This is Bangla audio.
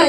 रे